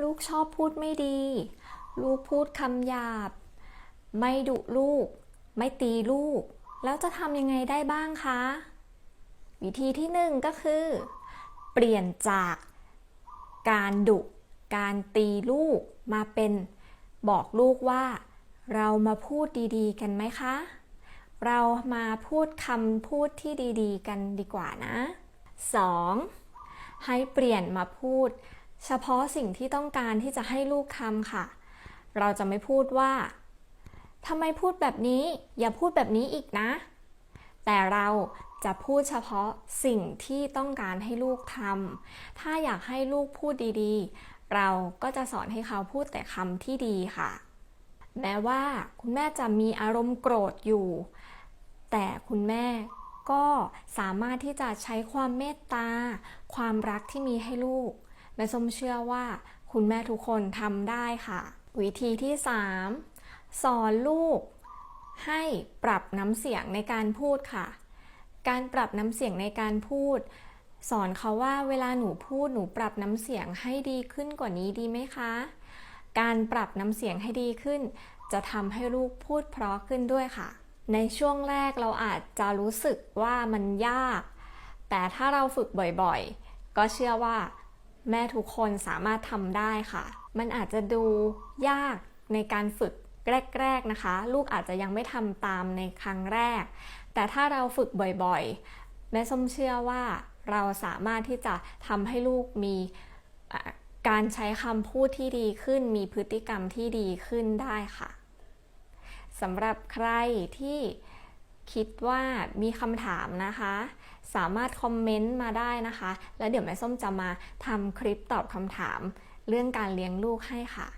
ลูกชอบพูดไม่ดี ลูกพูดคำหยาบ ไม่ดุลูก ไม่ตีลูก แล้วจะทำยังไงได้บ้างคะ วิธีที่หนึ่งก็คือ เปลี่ยนจากการดุ การตีลูกมาเป็นบอกลูกว่า เรามาพูดดีๆ กันไหมคะ เรามาพูดคำพูดที่ดีๆ กันดีกว่านะ 2. ให้เปลี่ยนมาพูด เฉพาะสิ่งที่ต้องการที่จะให้ลูกทำค่ะ เราจะไม่พูดว่าทำไมพูดแบบนี้ อย่าพูดแบบนี้อีกนะ แต่เราจะพูดเฉพาะสิ่งที่ต้องการให้ลูกทำถ้าอยากให้ลูกพูดดีๆ เราก็จะสอนให้เขาพูดแต่คำที่ดีค่ะ แม้ว่าคุณแม่จะมีอารมณ์โกรธอยู่ แต่คุณแม่ก็สามารถที่จะใช้ความเมตตา ความรักที่มีให้ลูก แม่ส้มเชื่อว่าคุณแม่ทุกคนทำได้ค่ะ วิธีที่ 3 สอนลูก ให้ปรับน้ำเสียงในการพูดค่ะ การปรับน้ำเสียงในการพูด สอนเขาว่าเวลาหนูพูดหนูปรับน้ำเสียงให้ดีขึ้นกว่านี้ดีไหมคะ การปรับน้ำเสียงให้ดีขึ้น จะทำให้ลูกพูดเพราะขึ้นด้วยค่ะ ในช่วงแรกเราอาจจะรู้สึกว่ามันยาก แต่ถ้าเราฝึกบ่อยๆ ก็เชื่อว่า แม่ทุกคนสามารถทำได้ค่ะ มันอาจจะดูยากในการฝึกแรก ๆนะคะ ลูกอาจจะยังไม่ทำตามในครั้งแรก แต่ถ้าเราฝึกบ่อยๆ แม่ส้มเชื่อว่าเราสามารถที่จะทำให้ลูกมีการใช้คำพูดที่ดีขึ้น มีพฤติกรรมที่ดีขึ้นได้ค่ะสำหรับใครที่ คิดว่ามีคำถามนะคะ สามารถคอมเมนต์มาได้นะคะ แล้วเดี๋ยวแม่ส้มจะมาทำคลิปตอบคำถาม เรื่องการเลี้ยงลูกให้ค่ะ